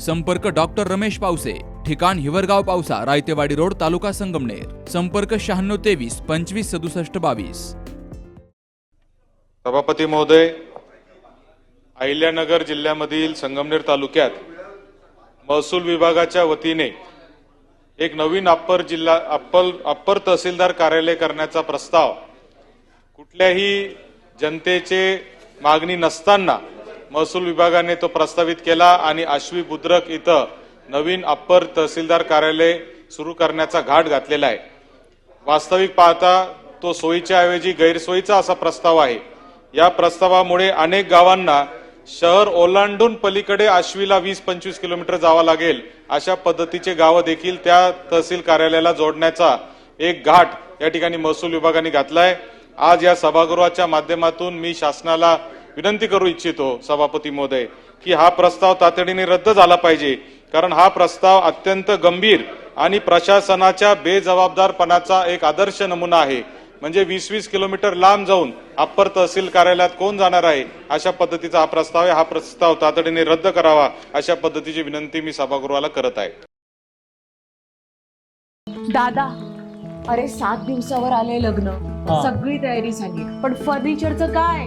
संपर्क डॉक्टर रमेश पावसे ठिकाण हिवरगाव पावसा रायतेवाडी रोड तालुका संगमनेर. संपर्क शहाण्णव तेवीस पंचवीस सदुसष्ट बावीस. सभापती महोदय अहिल्यानगर जिल्ह्यामधील संगमनेर तालुक्यात महसूल विभागाच्या वतीने एक नवीन अप्पर जिल्हा अप्पल अप्पर तहसीलदार कार्यालय करण्याचा प्रस्ताव कुठल्याही जनतेचे मागणी नसताना महसूल विभागाने तो प्रस्तावित केला आणि आश्वी बुद्रक इथं नवीन अप्पर तहसीलदार कार्यालय सुरू करण्याचा घाट घातलेला आहे. वास्तविक पाहता तो सोयीच्या ऐवजी गैरसोयीचा असा प्रस्ताव आहे. या प्रस्तावामुळे अनेक गावांना शहर ओलांडून पलीकडे आश्वीला वीस पंचवीस किलोमीटर जावं लागेल अशा पद्धतीचे गावं देखील त्या तहसील कार्यालयाला जोडण्याचा एक घाट या ठिकाणी महसूल विभागाने घातलाय. आज या सभागृहाच्या माध्यमातून मी शासनाला विनंती करू इच्छितो सभापती महोदय की हा प्रस्ताव तातडीने रद्द झाला पाहिजे. कारण हा प्रस्ताव अत्यंत गंभीर आणि प्रशासनाच्या बेजबाबदारपणाचा एक आदर्श नमुना आहे. म्हणजे वीस वीस किलोमीटर लांब जाऊन अप्पर तहसील कार्यालयात कोण जाणार आहे अशा पद्धतीचा हा प्रस्ताव आहे. हा प्रस्ताव तातडीने रद्द करावा अशा पद्धतीची विनंती मी सभागृहाला करत आहे. दादा अरे सात दिवसावर आले लग्न. सगळी तयारी झाली. पण फर्निचरचं काय?